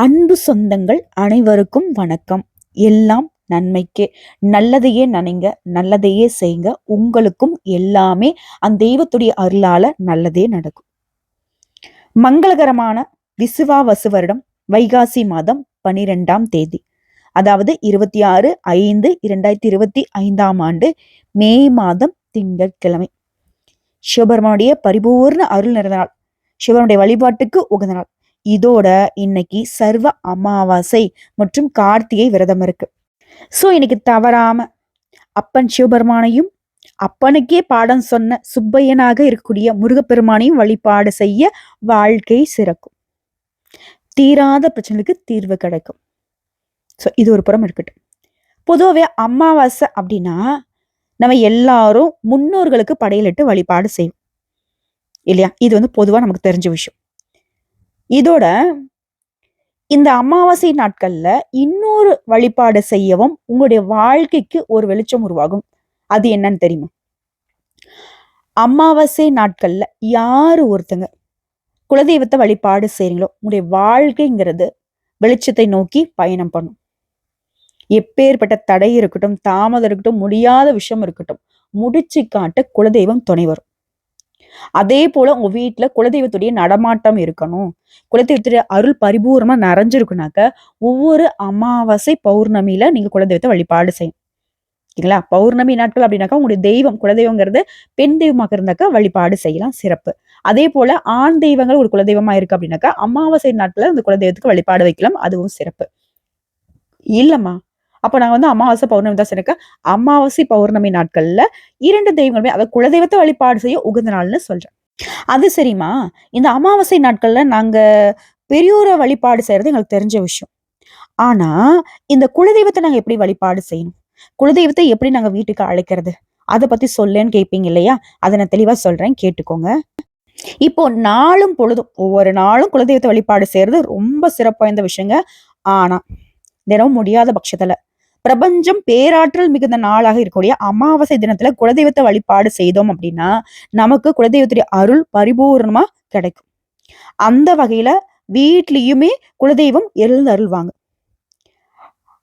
அன்பு சொந்தங்கள் அனைவருக்கும் வணக்கம். எல்லாம் நன்மைக்கே. நல்லதையே நினைங்க நல்லதையே செய்யுங்க உங்களுக்கும் எல்லாமே அந்த தெய்வத்துடைய அருளால நல்லதே நடக்கும். மங்களகரமான விசுவாவசு வருடம் வைகாசி மாதம் பனிரெண்டாம் தேதி. அதாவது இருபத்தி ஆறு ஐந்து இரண்டாயிரத்தி இருபத்தி ஐந்தாம் ஆண்டு மே மாதம் திங்கட்கிழமை. சிவபெருமானுடைய பரிபூர்ண அருள் நிறைந்த நாள். சிவனுடைய வழிபாட்டுக்கு உகந்த நாள். இதோட இன்னைக்கு சர்வ அமாவாசை மற்றும் கார்த்திகை விரதம் இருக்கு. ஸோ இன்னைக்கு தவறாம அப்பன் சிவபெருமானையும் அப்பனுக்கே பாடம் சொன்ன சுப்பையனாக இருக்கக்கூடிய முருகப்பெருமானையும் வழிபாடு செய்ய வாழ்க்கை சிறக்கும். தீராத பிரச்சனைகளுக்கு தீர்வு கிடைக்கும். ஸோ இது ஒரு புறம் இருக்கட்டும். பொதுவாகவே அமாவாசை அப்படின்னா நம்ம எல்லாரும் முன்னோர்களுக்கு படையலிட்டு வழிபாடு செய்வோம். இல்லையா? இது வந்து பொதுவாக நமக்கு தெரிஞ்ச விஷயம். இதோட இந்த அமாவாசை நாட்கள்ல இன்னொரு வழிபாடு செய்யவும் உங்களுடைய வாழ்க்கைக்கு ஒரு வெளிச்சம் உருவாகும். அது என்னன்னு தெரியுமா? அமாவாசை நாட்கள்ல யாரு ஒருத்தங்க குலதெய்வத்தை வழிபாடு செய்றீங்களோ உங்களுடைய வாழ்க்கைங்கிறது வெளிச்சத்தை நோக்கி பயணம் பண்ணும். எப்பேற்பட்ட தடை இருக்கட்டும் தாமதம் இருக்கட்டும் முடியாத விஷயம் இருக்கட்டும் முடிச்சு காட்ட குலதெய்வம் துணை வரும். அதே போல உங்க வீட்டுல குலதெய்வத்துடைய நடமாட்டம் இருக்கணும். குலதெய்வத்துடைய அருள் பரிபூர்ணமா நிறைஞ்சிருக்குனாக்க ஒவ்வொரு அமாவாசை பௌர்ணமியில நீங்க குலதெய்வத்தை வழிபாடு செய்யும் ஓகேங்களா பௌர்ணமி நாட்கள் அப்படின்னாக்கா உங்களுடைய தெய்வம் குலதெய்வங்கிறது பெண் தெய்வமாக இருந்தாக்கா வழிபாடு செய்யலாம் சிறப்பு. அதே போல ஆண் தெய்வங்கள் ஒரு குலதெய்வமா இருக்கு அப்படின்னாக்கா அமாவாசை நாட்கள்ல அந்த குலதெய்வத்துக்கு வழிபாடு வைக்கலாம் அதுவும் சிறப்பு. இல்லம்மா. அப்போ நாங்க வந்து அமாவாசை பௌர்ணமி தான் சிறக்க. அமாவாசை பௌர்ணமி நாட்கள்ல இரண்டு தெய்வங்களுமே அதை குலதெய்வத்தை வழிபாடு செய்ய உகந்த நாள்னு சொல்றேன். அது சரிம்மா? இந்த அமாவாசை நாட்கள்ல நாங்க பெரியோரை வழிபாடு செய்யறது எங்களுக்கு தெரிஞ்ச விஷயம். ஆனா இந்த குலதெய்வத்தை நாங்க எப்படி வழிபாடு செய்யணும்? குலதெய்வத்தை எப்படி நாங்க வீட்டுக்கு அழைக்கிறது? அதை பத்தி சொல்லேன்னு கேட்பீங்க இல்லையா? அதை நான் தெளிவா சொல்றேன் கேட்டுக்கோங்க. இப்போ நாளும் பொழுதும் ஒவ்வொரு நாளும் குலதெய்வத்தை வழிபாடு செய்யறது ரொம்ப சிறப்பு வாய்ந்த விஷயங்க. ஆனா தினமும் முடியாத பட்சத்துல பிரபஞ்சம் பேராற்றல் மிகுந்த நாளாக இருக்கக்கூடிய அமாவாசை தினத்துல குலதெய்வத்தை வழிபாடு செய்தோம் அப்படின்னா நமக்கு குலதெய்வத்துடைய அருள் பரிபூர்ணமா கிடைக்கும். அந்த வகையில வீட்லயுமே குலதெய்வம் எழுந்தருள்வாங்க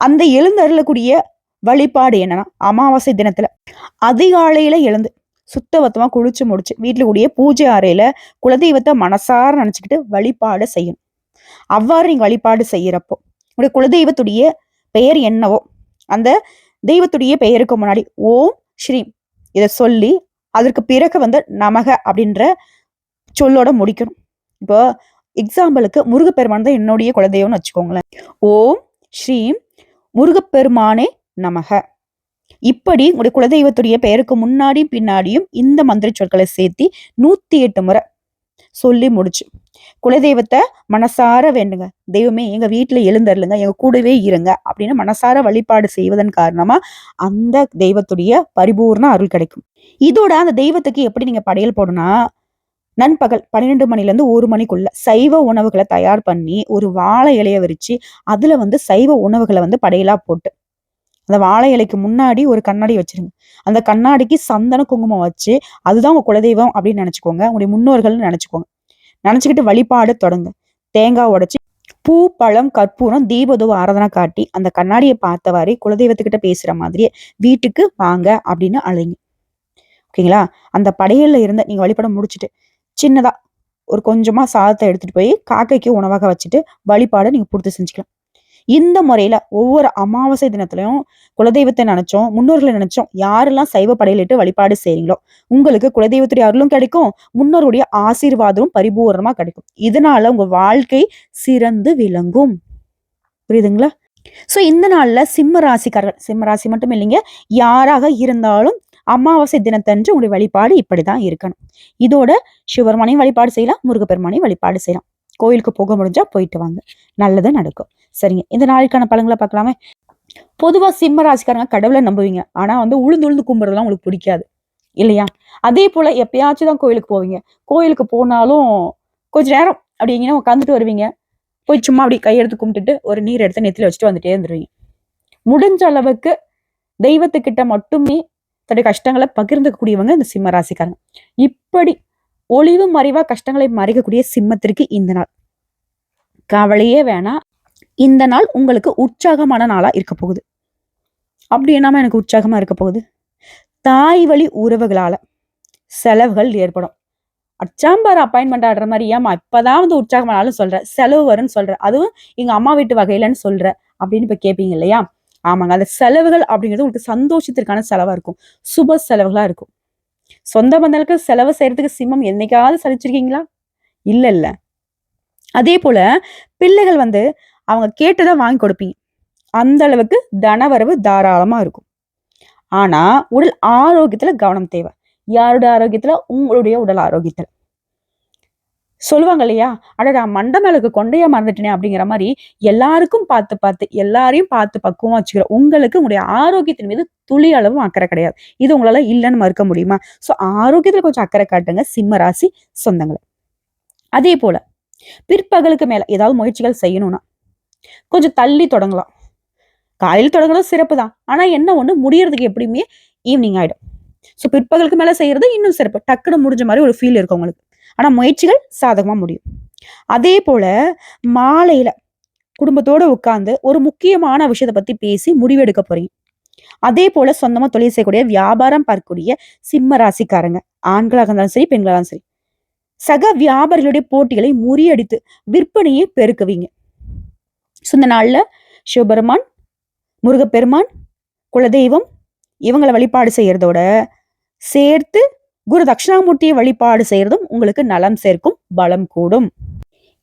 அந்த எழுந்தருளக்கூடிய வழிபாடு என்னன்னா அமாவாசை தினத்துல அதிகாலையில எழுந்து சுத்தபத்தமா குளிச்சு முடிச்சு வீட்டுல கூடிய பூஜை அறையில குலதெய்வத்தை மனசார நினைச்சுக்கிட்டு வழிபாடு செய்யணும். அவ்வாறு நீங்க வழிபாடு செய்யறப்போ உங்களுடைய குலதெய்வத்துடைய பெயர் என்னவோ அந்த தெய்வத்துடைய பெயருக்கு முன்னாடி ஓம் ஸ்ரீம் இதை சொல்லி அதற்கு பிறகு வந்து நமக அப்படின்ற சொல்லோட முடிக்கணும். இப்போ எக்ஸாம்பிளுக்கு முருகப்பெருமான் தான் என்னுடைய குலதெய்வம்னு வச்சுக்கோங்களேன். ஓம் ஸ்ரீம் முருகப்பெருமானே நமக. இப்படி உங்களுடைய குலதெய்வத்துடைய பெயருக்கு முன்னாடி பின்னாடியும் இந்த மந்திர சொற்களை சேர்த்தி நூத்தி எட்டு முறை சொல்லி முடிச்சு. குலதெய்வத்தை மனசார வேண்டுங்க. தெய்வமே எங்க வீட்டுல எழுந்தருளுங்க எங்க கூடவே இருங்க அப்படின்னு மனசார வழிபாடு செய்வதன் காரணமா அந்த தெய்வத்துடைய பரிபூர்ண அருள் கிடைக்கும். இதோட அந்த தெய்வத்துக்கு எப்படி நீங்க படையல் போடணும்னா நண்பகல் பன்னிரெண்டு மணில இருந்து ஒரு மணிக்குள்ள சைவ உணவுகளை தயார் பண்ணி ஒரு வாழை இலைய விரிச்சு அதுல வந்து சைவ உணவுகளை வந்து படையலா போட்டு அந்த வாழை இலைக்கு முன்னாடி ஒரு கண்ணாடி வச்சிருங்க. அந்த கண்ணாடிக்கு சந்தன குங்குமம் வச்சு அதுதான் உங்க குலதெய்வம் அப்படின்னு நினைச்சுக்கோங்க. உங்களுடைய முன்னோர்கள்னு நினைச்சுக்கோங்க. நினச்சிக்கிட்டு வழிபாடு தொடங்க. தேங்காய் உடைச்சு பூ பழம் கற்பூரம் தீபதுவ ஆராதனை காட்டி அந்த கண்ணாடியை பார்த்தவாறே குலதெய்வத்துக்கிட்ட பேசுற மாதிரியே வீட்டுக்கு வாங்க அப்படின்னு அழைங்க ஓகேங்களா? அந்த படையல்ல இருந்த நீங்க வழிபட முடிச்சுட்டு சின்னதா ஒரு கொஞ்சமா சாதத்தை எடுத்துட்டு போய் காக்கைக்கு உணவாக வச்சுட்டு வழிபாடை நீங்க பூர்த்தி செஞ்சுக்கலாம். இந்த முறையில ஒவ்வொரு அமாவாசை தினத்திலையும் குலதெய்வத்தை நினைச்சோம் முன்னோர்களை நினைச்சோம் யாரெல்லாம் சைவ படையலிட்டு வழிபாடு செய்றீங்களோ உங்களுக்கு குலதெய்வத்துடைய அருளும் கிடைக்கும் முன்னோருடைய ஆசீர்வாதமும் பரிபூர்ணமா கிடைக்கும். இதனால உங்க வாழ்க்கை சிறந்து விளங்கும். புரியுதுங்களா? சோ இந்த நாள்ல சிம்ம ராசிக்காரர்கள் சிம்ம ராசி மட்டும் இல்லைங்க யாராக இருந்தாலும் அமாவாசை தினத்தன்று உங்களுடைய வழிபாடு இப்படிதான் இருக்கணும். இதோட சிவபெருமானையும் வழிபாடு செய்யலாம் முருகப்பெருமானையும் வழிபாடு செய்யலாம். கோயிலுக்கு போக முடிஞ்சா போயிட்டு வாங்க. நல்லது நடக்கும். சரிங்க. இந்த நாளுக்கான பழங்களை பார்க்கலாமே? பொதுவா சிம்ம ராசிக்காரங்க கடவுளை நம்புவீங்க. ஆனா வந்து உளுந்து உளுந்து கும்பிட்றதுலாம் உங்களுக்கு பிடிக்காது. இல்லையா? அதே போல எப்பயாச்சும் தான் கோயிலுக்கு போவீங்க. கோயிலுக்கு போனாலும் கொஞ்ச நேரம் அப்படிங்கன்னா உட்காந்துட்டு வருவீங்க. போய் சும்மா அப்படி கையெடுத்து கும்பிட்டுட்டு ஒரு நீர் எடுத்து நெத்தில வச்சுட்டு வந்துட்டே இருந்துருவீங்க. முடிஞ்ச அளவுக்கு தெய்வத்துக்கிட்ட மட்டுமே தன்னுடைய கஷ்டங்களை பகிர்ந்துக்கக்கூடியவங்க இந்த சிம்ம ராசிக்காரங்க. இப்படி ஒளிவு மறைவா கஷ்டங்களை மறைக்கக்கூடிய சிம்மத்திற்கு இந்த நாள். கவலையே வேணாம் இந்த நாள் உங்களுக்கு உற்சாகமான நாளா இருக்க போகுது. அப்படி என்னாம எனக்கு உற்சாகமா இருக்க போகுது. தாய் வழி உறவுகளால செலவுகள் ஏற்படும். அச்சாம்பார் அப்பாயின்மெண்ட் ஆடுற மாதிரி ஏமா இப்பதான் வந்து உற்சாகமானாலும் சொல்ற செலவு வரும்னு சொல்ற அதுவும் எங்க அம்மா வீட்டு வகையிலன்னு சொல்ற அப்படின்னு இப்ப கேட்பீங்க இல்லையா? ஆமாங்க அந்த செலவுகள் அப்படிங்கிறது உங்களுக்கு சந்தோஷத்திற்கான செலவா இருக்கும். சுப செலவுகளா இருக்கும். சொந்த பந்தங்களுக்கு செலவு செய்யறதுக்கு சிம்மம் என்னைக்காவது சலிச்சிருக்கீங்களா? இல்ல இல்ல அதே போல பிள்ளைகள் வந்து அவங்க கேட்டதை வாங்கி கொடுப்பீங்க. அந்த அளவுக்கு தனவரவு தாராளமா இருக்கும். ஆனா உடல் ஆரோக்கியத்துல கவனம் தேவை. யாருடைய ஆரோக்கியத்துல? உங்களுடைய உடல் ஆரோக்கியத்துல. சொல்லுவாங்க இல்லையா அடடா மண்டை மேலுக்கு கொண்டையா மறந்துட்டேனே அப்படிங்கிற மாதிரி எல்லாருக்கும் பார்த்து பார்த்து எல்லாரையும் பார்த்து பக்குவமாக வச்சுக்கிற உங்களுக்கு உங்களுடைய ஆரோக்கியத்தின் மீது துளி அளவும் அக்கறை கிடையாது. இது உங்களால இல்லைன்னு மறுக்க முடியுமா? ஸோ ஆரோக்கியத்தில் கொஞ்சம் அக்கறை காட்டுங்க. சிம்ம ராசி சொந்தங்களை. அதே போல பிற்பகலுக்கு மேல ஏதாவது முயற்சிகள் செய்யணும்னா கொஞ்சம் தள்ளி தொடங்கலாம். காலையில் தொடங்குறது சிறப்பு தான் ஆனா என்ன ஒண்ணு? முடியறதுக்கு எப்படியுமே ஈவினிங் ஆயிடும். ஸோ பிற்பகலுக்கு மேல செய்யறது இன்னும் சிறப்பு. டக்குனு முடிஞ்ச மாதிரி ஒரு ஃபீல் இருக்கும் உங்களுக்கு. ஆனால் முயற்சிகள் சாதகமாக முடியும். அதே போல மாலையில குடும்பத்தோட உட்கார்ந்து ஒரு முக்கியமான விஷயத்தை பத்தி பேசி முடிவெடுக்க போறீங்க. அதே போல சொந்தமா தொழில் செய்யக்கூடிய வியாபாரம் பார்க்கக்கூடிய சிம்ம ராசிக்காரங்க. ஆண்களாக இருந்தாலும் சரி பெண்களாக இருந்தாலும் சரி. சக வியாபாரிகளுடைய போட்டிகளை முறியடித்து விற்பனையை பெருக்குவீங்க. ஸோ இந்த நாள்ல சிவபெருமான் முருகப்பெருமான் குலதெய்வம் இவங்களை வழிபாடு செய்யறதோட சேர்த்து குரு தட்சிணாமூர்த்தியை வழிபாடு செய்யறதும் உங்களுக்கு நலம் சேர்க்கும் பலம் கூடும்.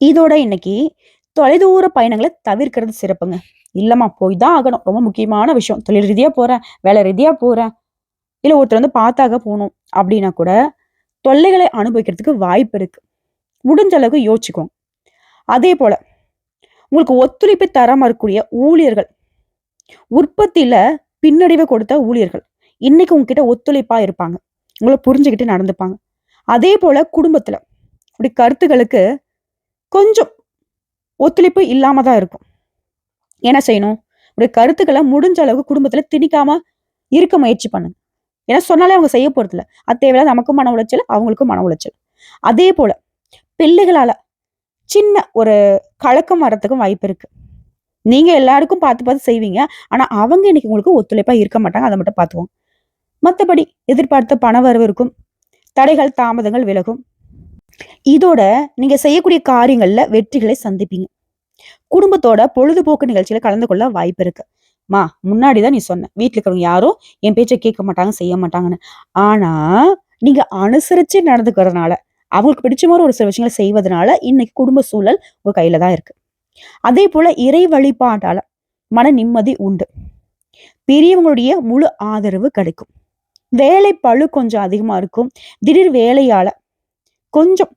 இதோட இன்னைக்கு தொலைதூர பயணங்களை தவிர்க்கிறது சிறப்புங்க. இல்லம்மா போய் தான் ஆகணும். ரொம்ப முக்கியமான விஷயம். தொழில் ரீதியா போறேன் வேலை ரீதியா போறேன் இல்ல ஒருத்தர் வந்து பார்த்தாக போகணும் அப்படின்னா கூட தொல்லைகளை அனுபவிக்கிறதுக்கு வாய்ப்பு இருக்கு. முடிஞ்ச அளவுக்கு யோசிச்சுக்கோங்க. அதே போல உங்களுக்கு ஒத்துழைப்பு தர மறுக்கூடிய ஊழியர்கள் உற்பத்தியில பின்னடைவை கொடுத்த ஊழியர்கள் இன்னைக்கு உங்ககிட்ட ஒத்துழைப்பா இருப்பாங்க. உங்களை புரிஞ்சுக்கிட்டு நடந்துப்பாங்க. அதே போல குடும்பத்தில் அப்படி கருத்துகளுக்கு கொஞ்சம் ஒத்துழைப்பு இல்லாம தான் இருக்கும். என்ன செய்யணும்? இப்படி கருத்துக்களை முடிஞ்ச அளவுக்கு குடும்பத்தில் திணிக்காம இருக்க முயற்சி பண்ணுங்க. ஏன்னா சொன்னாலே அவங்க செய்ய போறது அது தேவையில்ல நமக்கும் மன உளைச்சல் அவங்களுக்கும் மன உளைச்சல். அதே போல பிள்ளைகளால சின்ன ஒரு கலக்கம் வரத்துக்கும் வாய்ப்பு இருக்கு. நீங்க எல்லாருக்கும் பார்த்து பார்த்து செய்வீங்க. ஆனா அவங்க இன்னைக்கு உங்களுக்கு ஒத்துழைப்பா இருக்க மாட்டாங்க. அதை மட்டும் பார்த்துவோம் மற்றபடி எதிர்பார்த்த பண வரவு இருக்கும். தடைகள் தாமதங்கள் விலகும். இதோட நீங்க செய்யக்கூடிய காரியங்கள்ல வெற்றிகளை சந்திப்பீங்க. குடும்பத்தோட பொழுதுபோக்கு நிகழ்ச்சியில கலந்து கொள்ள வாய்ப்பு இருக்கு. மா முன்னாடி தான் நீ சொன்ன வீட்டில் இருக்கிறவங்க யாரும் என் பேச்சை கேட்க மாட்டாங்க செய்ய மாட்டாங்கன்னு. ஆனா நீங்க அனுசரிச்சு நடந்துக்கிறதுனால அவங்களுக்கு பிடிச்ச மாதிரி ஒரு சில விஷயங்களை செய்வதனால இன்னைக்கு குடும்ப சூழல் உங்க கையில தான் இருக்கு. அதே போல இறை வழிபாட்டால மன நிம்மதி உண்டு. பெரியவங்களுடைய முழு ஆதரவு கிடைக்கும். வேலை பழு கொஞ்சம் அதிகமா இருக்கும். திடீர் வேலையால கொஞ்சம்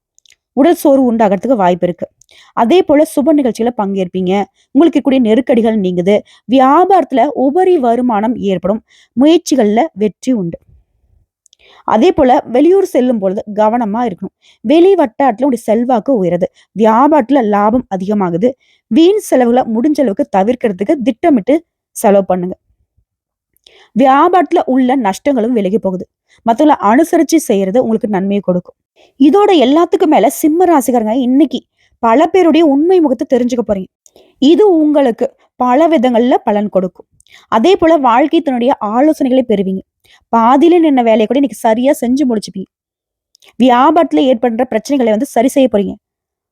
உடல் சோர்வு உண்டாகிறதுக்கு வாய்ப்பு இருக்கு. அதே போல சுப நிகழ்ச்சியில பங்கேற்பீங்க. உங்களுக்கு கூடிய நெருக்கடிகள் நீங்குது. வியாபாரத்துல உபரி வருமானம் ஏற்படும். முயற்சிகள்ல வெற்றி உண்டு. அதே போல வெளியூர் செல்லும் பொழுது கவனமா இருக்கணும். வெளி வட்டாரத்துல உடைய செல்வாக்கு உயருது. வியாபாரத்துல லாபம் அதிகமாகுது. வீண் செலவுகளை முடிஞ்ச அளவுக்கு தவிர்க்கிறதுக்கு திட்டமிட்டு செலவு பண்ணுங்க. வியாபாரத்துல உள்ள நஷ்டங்களும் விலகி போகுது. மத்தவங்களை அனுசரிச்சு செய்யறது உங்களுக்கு நன்மையை கொடுக்கும். இதோட எல்லாத்துக்கும் மேல சிம்ம ராசிக்காரங்க இன்னைக்கு பல பேருடைய உண்மை முகத்தை தெரிஞ்சுக்க போறீங்க. இது உங்களுக்கு பல விதங்கள்ல பலன் கொடுக்கும். அதே போல வாழ்க்கை தன்னுடைய ஆலோசனைகளை பெறுவீங்க. பாதியில நின்ன வேலையை கூட இன்னைக்கு சரியா செஞ்சு முடிச்சுப்பீங்க. வியாபாரத்துல ஏற்படுற பிரச்சனைகளை வந்து சரி செய்ய போறீங்க.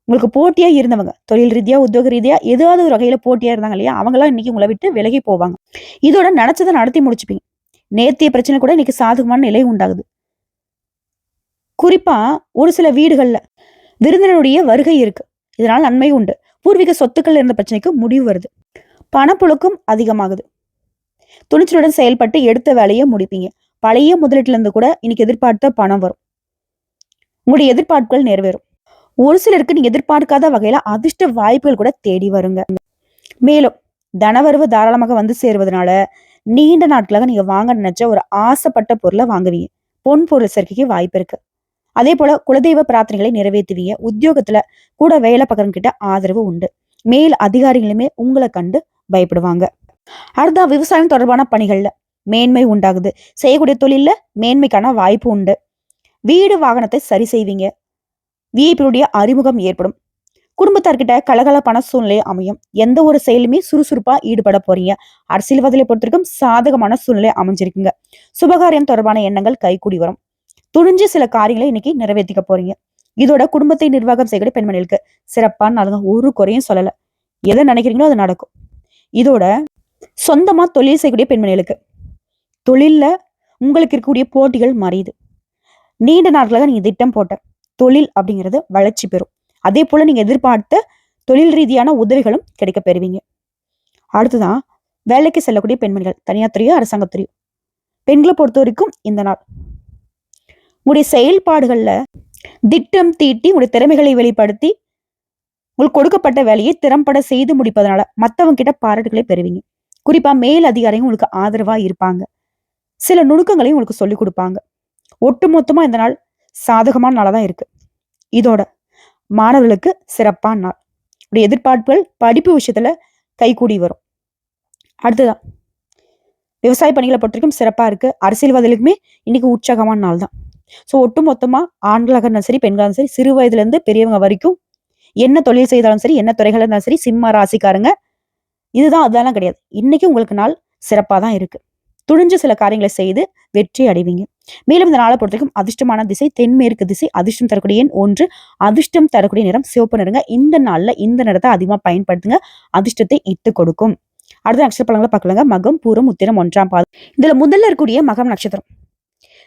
உங்களுக்கு போட்டியாக இருந்தவங்க தொழில் ரீதியாக உத்தியோக ரீதியாக ஏதாவது ஒரு வகையில் போட்டியாக இருந்தாங்க இல்லையா அவங்களாம் இன்னைக்கு உங்களை விட்டு விலகி போவாங்க. இதோட நினச்சதை நடத்தி முடிச்சுப்பீங்க. நேர்த்திய பிரச்சனை கூட இன்னைக்கு சாதகமான நிலை உண்டாகுது. குறிப்பாக ஒரு சில வீடுகளில் விருந்தினருடைய வருகை இருக்குது இதனால் நன்மை உண்டு. பூர்வீக சொத்துக்கள் இருந்த பிரச்சனைக்கு முடிவு வருது. பணப்புழக்கம் அதிகமாகுது. துணிச்சலுடன் செயல்பட்டு எடுத்த வேலையை முடிப்பீங்க. பழைய முதலீட்டுல இருந்து கூட இன்னைக்கு எதிர்பார்த்த பணம் வரும். உங்களுடைய எதிர்பார்ப்புகள் நிறைவேறும். ஒரு சிலருக்கு நீங்க எதிர்பார்க்காத வகையில அதிர்ஷ்ட வாய்ப்புகள் கூட தேடி வருங்க. மேலும் தனவரவு தாராளமாக வந்து சேருவதனால நீண்ட நாட்களாக நீங்க வாங்க நினைச்ச ஒரு ஆசைப்பட்ட பொருளை வாங்குவீங்க. பொன் பொருள் சேர்க்கைக்கு வாய்ப்பு இருக்கு. அதே போல குலதெய்வ பிரார்த்தனைகளை நிறைவேற்றுவீங்க. உத்தியோகத்துல கூட வேலை பார்க்கறவங்க கிட்ட ஆதரவு உண்டு. மேல் அதிகாரிகளுமே உங்களை கண்டு பயப்படுவாங்க. அடுத்தா விவசாயம் தொடர்பான பணிகள்ல மேன்மை உண்டாகுது. செய்யக்கூடிய தொழில்ல மேன்மைக்கான வாய்ப்பு உண்டு. வீடு வாகனத்தை சரி செய்வீங்க. விஐபியுடைய அறிமுகம் ஏற்படும். குடும்பத்தார்கிட்ட கலகலப்பான சூழ்நிலை அமையும். எந்த ஒரு செயலுமே சுறுசுறுப்பா ஈடுபட போறீங்க. அரசியல்வாதிகளை பொறுத்திருக்கும் சாதகமான சூழ்நிலை அமைஞ்சிருக்குங்க. சுபகாரியம் தொடர்பான எண்ணங்கள் கைகூடி வரும். துணிஞ்சு சில காரியங்களை இன்னைக்கு நிறைவேற்றிக்க போறீங்க. இதோட குடும்பத்தை நிர்வாகம் செய்யக்கூடிய பெண்மணிகளுக்கு சிறப்பான நாளுங்க. ஒரு குறையும் சொல்லல. எதை நினைக்கிறீங்களோ அது நடக்கும். இதோட சொந்தமா தொழில் செய்யக்கூடிய பெண்மணிகளுக்கு தொழில்ல உங்களுக்கு இருக்கக்கூடிய போட்டிகள் மறையுது நீண்ட நாட்களாக நீங்க திட்டம் போட்ட தொழில் அப்படிங்கிறது வளர்ச்சி பெறும். அதே போல் நீங்கள் எதிர்பார்த்த தொழில் ரீதியான உதவிகளும் கிடைக்க பெறுவீங்க. அடுத்துதான் வேலைக்கு செல்லக்கூடிய பெண்மணிகள் தனியார் துறையோ அரசாங்கத்துறையோ பெண்களை பொறுத்த வரைக்கும் இந்த நாள். உங்களுடைய செயல்பாடுகளில் திட்டம் தீட்டி உங்களுடைய திறமைகளை வெளிப்படுத்தி உங்களுக்கு கொடுக்கப்பட்ட வேலையை திறம்பட செய்து முடிப்பதனால மற்றவங்க கிட்ட பாராட்டுகளை பெறுவீங்க. குறிப்பாக மேல் அதிகாரிகள் உங்களுக்கு ஆதரவாக இருப்பாங்க. சில நுணுக்கங்களையும் உங்களுக்கு சொல்லிக் கொடுப்பாங்க. ஒட்டுமொத்தமாக இந்த நாள் சாதகமான நாளாக தான் இருக்குது இதோட மாணவர்களுக்கு சிறப்பான நாள். உடைய எதிர்பார்ப்புகள் படிப்பு விஷயத்தில் கைகூடி வரும். அடுத்ததான் விவசாய பணிகளை பொறுத்த வரைக்கும் சிறப்பாக இருக்குது அரசியல்வாதிகளுக்குமே இன்னைக்கு உற்சாகமான நாள் தான் ஸோ ஒட்டு மொத்தமாக ஆண்களாக இருந்தாலும் சரி பெண்களாக இருந்தாலும் சரி சிறு வயதுலேருந்து பெரியவங்க வரைக்கும் என்ன தொழில் செய்தாலும் சரி என்ன துறைகள் இருந்தாலும் சரி சிம்ம ராசிக்காரங்க இதுதான் அதெல்லாம் கிடையாது. இன்னைக்கு உங்களுக்கு நாள் சிறப்பாக தான் இருக்குது துணிஞ்சு சில காரியங்களை செய்து வெற்றி அடைவீங்க. மேலும் இந்த நாளை பொறுத்த வரைக்கும் அதிர்ஷ்டமான திசை தென்மேற்கு திசை. அதிர்ஷ்டம் தரக்கூடிய எண் ஒன்று. அதிர்ஷ்டம் தரக்கூடிய நிறம் சிவப்பு நிறங்க இந்த நாள்ல இந்த நிறத்தை அதிகமா பயன்படுத்துங்க. அதிர்ஷ்டத்தை இட்டு கொடுக்கும். அடுத்த நட்சத்திர பழங்களை பார்க்கலாங்க. மகம் பூரம் உத்திரம் ஒன்றாம் பாதம். இதுல முதல்ல இருக்கக்கூடிய மகம் நட்சத்திரம்.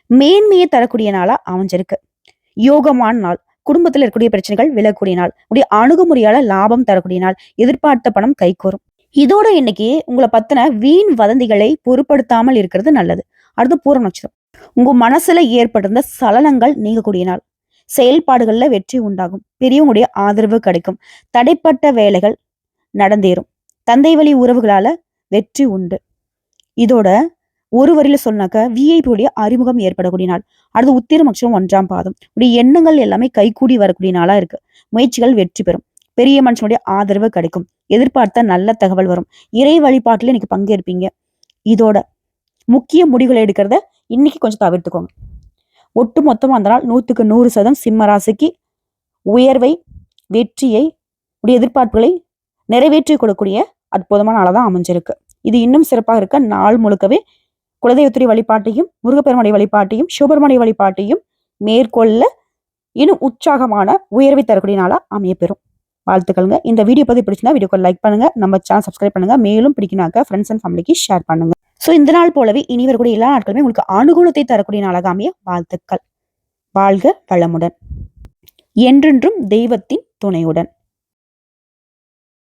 மேன்மையை தரக்கூடிய நாளா அமைஞ்சிருக்கு. யோகமான நாள். குடும்பத்தில் இருக்கக்கூடிய பிரச்சனைகள் விலகக்கூடிய நாள். உடைய அணுகுமுறையால லாபம் தரக்கூடிய நாள். எதிர்பார்த்த பணம் கைகூறும் இதோட இன்னைக்கு உங்களை பத்தின வீண் வதந்திகளை பொருட்படுத்தாமல் இருக்கிறது நல்லது. அடுத்து பூரம் நட்சத்திரம். உங்க மனசுல ஏற்பட்டிருந்த சலனங்கள் நீங்கக்கூடிய நாள் செயல்பாடுகள்ல வெற்றி உண்டாகும். பெரியவங்களுடைய ஆதரவு கிடைக்கும். தடைப்பட்ட வேலைகள் நடந்தேறும். தந்தை வழி உறவுகளால வெற்றி உண்டு. இதோட ஒரு வரியில சொன்னாக்க விஐபியுடைய அறிமுகம் ஏற்படக்கூடிய நாள். அடுத்து உத்திரம் அக்ஷரம் ஒன்றாம் பாதம். உடைய எண்ணங்கள் எல்லாமே கைகூடி வரக்கூடிய நாளா இருக்கு. முயற்சிகள் வெற்றி பெறும். பெரிய மனுஷனுடைய ஆதரவு கிடைக்கும். எதிர்பார்த்த நல்ல தகவல் வரும். இறை வழிபாட்டில் இன்னைக்கு பங்கேற்பீங்க. இதோட முக்கிய முடிவுகளை எடுக்கிறத இன்னைக்கு கொஞ்சம் தவிர்த்துக்கோங்க. ஒட்டு மொத்தம் அந்த நாள் நூற்றுக்கு நூறு சதம் சிம்ம ராசிக்கு உயர்வை வெற்றியை உடைய எதிர்பார்ப்புகளை நிறைவேற்றி கொடுக்கக்கூடிய அற்புதமான நாளாக தான் அமைஞ்சிருக்கு. இது இன்னும் சிறப்பாக இருக்க நாள் முழுக்கவே குலதெய்வத்துறை வழிபாட்டையும் முருகப்பெருமனை வழிபாட்டையும் சிவபெருமானை வழிபாட்டையும் மேற்கொள்ள இன்னும் உற்சாகமான உயர்வை தரக்கூடிய நாளாக அமையப்பெறும். வாழ்த்துக்கள்ங்க. இந்த வீடியோ பத்தி பிடிச்சிருந்தா வீடியோக்கு லைக் பண்ணுங்கள் நம்ம சேனல் சப்ஸ்கிரைப் பண்ணுங்கள் மேலும் பிடிக்கினாக்க ஃப்ரெண்ட்ஸ் அண்ட் ஃபேமிலிக்கு ஷேர் பண்ணுங்கள் ஸோ இந்த நாள் போலவே இனி வரக்கூடிய எல்லா நாட்களுமே உங்களுக்கு அனுகூலத்தை தரக்கூடிய நாளாக அமைய வாழ்த்துக்கள். வாழ்க வளமுடன். என்றென்றும் தெய்வத்தின் துணையுடன்.